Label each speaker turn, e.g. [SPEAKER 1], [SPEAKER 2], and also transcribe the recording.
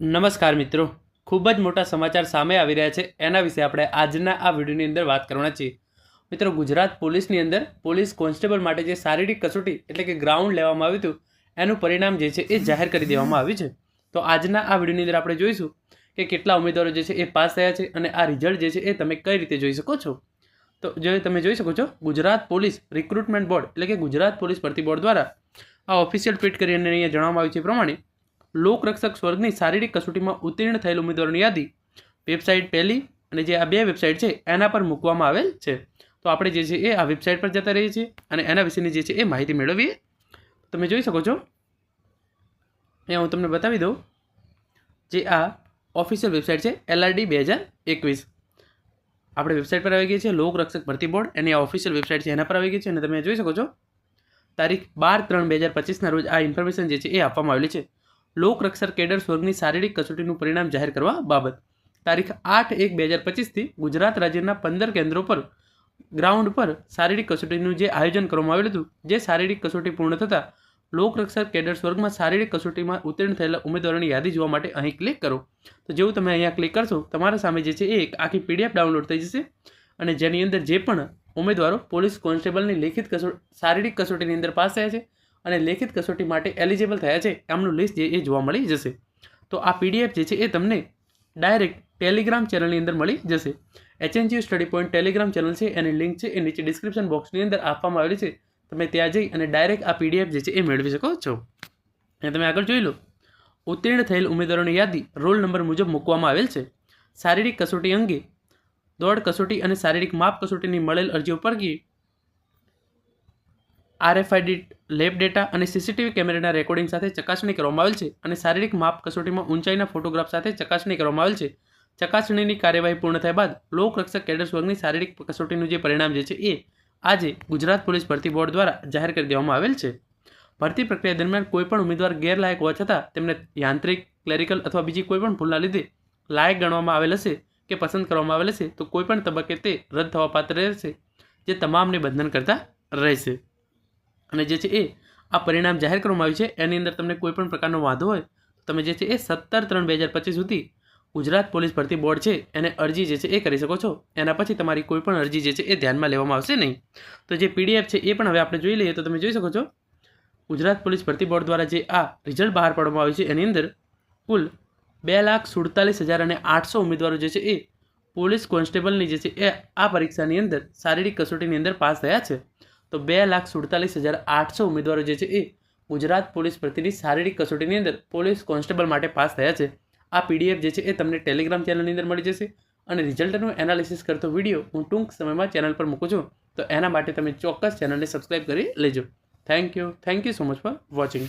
[SPEAKER 1] નમસ્કાર મિત્રો. ખૂબ જ મોટા સમાચાર સામે આવી રહ્યા છે. એના વિશે આપણે આજના આ વિડીયોની અંદર વાત કરવાના છીએ. મિત્રો, ગુજરાત પોલીસની અંદર પોલીસ કોન્સ્ટેબલ માટે જે શારીરિક કસોટી એટલે કે ગ્રાઉન્ડ લેવામાં આવ્યું હતું, એનું પરિણામ જે છે એ જાહેર કરી દેવામાં આવ્યું છે. તો આજના આ વિડીયોની અંદર આપણે જોઈશું કે કેટલા ઉમેદવારો જે છે એ પાસ થયા છે અને આ રિઝલ્ટ જે છે એ તમે કઈ રીતે જોઈ શકો છો. તો જો તમે જોઈ શકો છો, ગુજરાત પોલીસ રિક્રુટમેન્ટ બોર્ડ એટલે કે ગુજરાત પોલીસ ભરતી બોર્ડ દ્વારા આ ઓફિશિયલ ટ્વીટ કરીને અહીંયા જણાવવામાં આવ્યું છે પ્રમાણે લોકરક્ષક સ્વર્ગની શારીરિક કસોટીમાં ઉત્તીર્ણ થયેલ ઉમેદવારોની યાદી, વેબસાઇટ પહેલી અને જે આ બે વેબસાઇટ છે, એના પર મૂકવામાં આવેલ છે. તો આપણે જે છે એ આ વેબસાઇટ પર જતા રહીએ છીએ અને એના વિશેની જે છે એ માહિતી મેળવીએ. તમે જોઈ શકો છો. અહીંયા હું તમને બતાવી દઉં જે આ ઓફિશિયલ વેબસાઇટ છે, એલઆરડી બે હજાર એકવીસ. આપણે વેબસાઇટ પર આવી ગઈ છે લોકરક્ષક ભરતી બોર્ડ. એની આ ઓફિશિયલ વેબસાઇટ છે, એના પર આવી ગઈ છે અને તમે જોઈ શકો છો. તારીખ બાર ત્રણ બે હજાર પચીસના રોજ આ ઇન્ફોર્મેશન જે છે એ આપવામાં આવેલી છે. લોકરક્ષક કેડર સ્વર્ગની શારીરિક કસોટીનું પરિણામ જાહેર કરવા બાબત. તારીખ આઠ એક બે હજાર પચીસથી ગુજરાત રાજ્યના પંદર કેન્દ્રો પર, ગ્રાઉન્ડ પર શારીરિક કસોટીનું જે આયોજન કરવામાં આવેલું હતું, જે શારીરિક કસોટી પૂર્ણ થતાં લોકરક્ષક કેડર સ્વર્ગમાં શારીરિક કસોટીમાં ઉત્તીર્ણ થયેલા ઉમેદવારોની યાદી જોવા માટે અહીં ક્લિક કરો. તો જેવું તમે અહીંયા ક્લિક કરશો, તમારા સામે જે છે એ એક આખી પીડીએફ ડાઉનલોડ થઈ જશે અને જેની અંદર જે પણ ઉમેદવારો પોલીસ કોન્સ્ટેબલની લેખિત કસો, શારીરિક કસોટીની અંદર પાસ થયા છે અને લેખિત કસોટી માટે એલિજિબલ થયા છે. એમનું લિસ્ટ જે એ જોવા મળી જશે. તો આ પીડીએફ જે છે એ તમને ડાયરેક્ટ ટેલિગ્રામ ચેનલની અંદર મળી જશે. HNGU study point Telegram channel છે. એની લિંક છે. એ નીચે ડિસ્ક્રિપ્શન બોક્સની અંદર આપવામાં આવેલી છે. તમે ત્યાં જઈ અને ડાયરેક્ટ આ પીડીએફ જે છે એ મેળવી શકો છો. અને તમે આગળ જોઈ લો. ઉત્તીર્ણ થયેલ ઉમેદવારોની યાદી રોલ નંબર મુજબ મૂકવામાં આવેલ છે. શારીરિક કસોટી અંગે દોડ કસોટી અને શારીરિક માપ કસોટીની મળેલ અરજીઓ પૈકી આરએફઆઈડી લેબ ડેટા અને સીસીટીવી કેમેરાના રેકોર્ડિંગ સાથે ચકાસણી કરવામાં આવેલ છે અને શારીરિક માપ કસોટીમાં ઊંચાઈના ફોટોગ્રાફ સાથે ચકાસણી કરવામાં આવેલ છે. ચકાસણીની કાર્યવાહી પૂર્ણ થયા બાદ લોકરક્ષક કેડર્સ વર્ગની શારીરિક કસોટીનું જે પરિણામ જે છે એ આજે ગુજરાત પોલીસ ભરતી બોર્ડ દ્વારા જાહેર કરી દેવામાં આવેલ છે. ભરતી પ્રક્રિયા દરમિયાન કોઈપણ ઉમેદવાર ગેરલાયક હોવા છતાં તેમને યાંત્રિક, ક્લેરિકલ અથવા બીજી કોઈપણ ભૂલના લીધે લાયક ગણવામાં આવેલ હશે કે પસંદ કરવામાં આવેલ હશે તો કોઈપણ તબક્કે તે રદ થવા પાત્ર રહેશે, જે તમામને બંધન કરતા રહેશે. અને જે છે એ આ પરિણામ જાહેર કરવામાં આવ્યું છે, એની અંદર તમને કોઈ પણ પ્રકારનો વાંધો હોય તમે જે છે એ સત્તર ત્રણ બે હજાર પચીસ સુધી ગુજરાત પોલીસ ભરતી બોર્ડ છે, એને અરજી જે છે એ કરી શકો છો. એના પછી તમારી કોઈ પણ અરજી જે છે એ ધ્યાનમાં લેવામાં આવશે નહીં. તો જે પીડીએફ છે એ પણ હવે આપણે જોઈ લઈએ, તો તમે જોઈ શકો છો, ગુજરાત પોલીસ ભરતી બોર્ડ દ્વારા જે આ રિઝલ્ટ બહાર પાડવામાં આવ્યું છે, એની અંદર કુલ બે લાખ સુડતાલીસ હજાર અને આઠસો ઉમેદવારો જે છે એ પોલીસ કોન્સ્ટેબલની જે છે એ આ પરીક્ષાની અંદર શારીરિક કસોટીની અંદર પાસ થયા છે. તો બે લાખ સુડતાલીસ હજાર આઠસો ઉમેદવારો જે છે એ ગુજરાત પોલીસ ભરતીની શારીરિક કસોટીની અંદર પોલીસ કોન્સ્ટેબલ માટે પાસ થયા છે. આ પીડીએફ જે છે એ તમને ટેલિગ્રામ ચેનલની અંદર મળી જશે અને રિઝલ્ટનું એનાલિસિસ કરતો વીડિયો હું ટૂંક સમયમાં ચેનલ પર મૂકું છું. તો એના માટે તમે ચોક્કસ ચેનલને સબસ્ક્રાઈબ કરી લેજો. Thank you thank you so much for watching